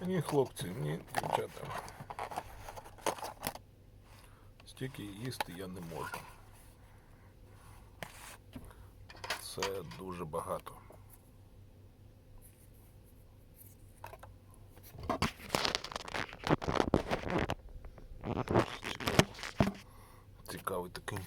Ні, хлопці, ні, дівчата. Стільки їсти я не можу. Це дуже багато. Цікавий такий.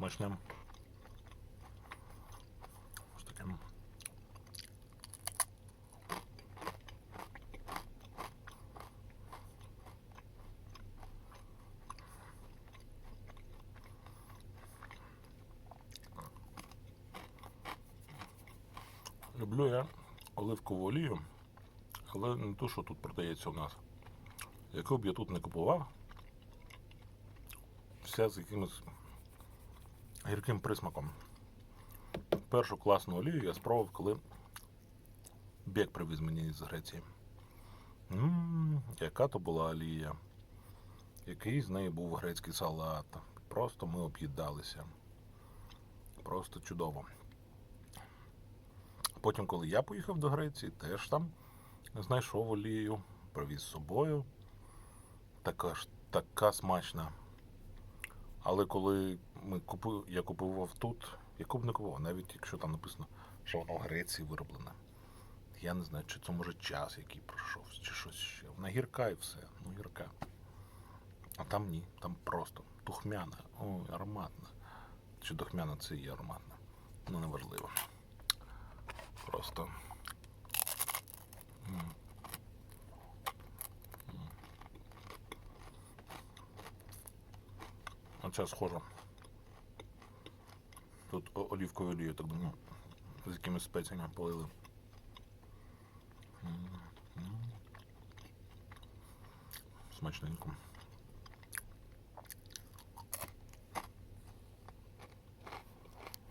Смачним. Ось таким. Люблю я оливкову олію, але не ту, що тут продається у нас. Яку б я тут не купував, вся з якимось гірким присмаком. Першу класну олію я спробував, коли бек привіз мені з Греції. Ммм, яка то була олія. Який з неї був грецький салат. Просто ми об'їдалися. Просто чудово. Потім, коли я поїхав до Греції, теж там знайшов олію, привіз з собою. Така ж така смачна. Але коли ми купив, я купував тут, я б не купував, навіть якщо там написано, що воно в Греції вироблене. Я не знаю, чи це може час, який пройшов, чи щось ще. Вона гірка і все, ну гірка. А там ні, там просто тухмяна, ой, ароматна. Чи духмяна це і ароматна. Ну неважливо. Просто. Оце схоже. Тут олівкові олію, так думаю, з якимись спеціями полили. Смачненько.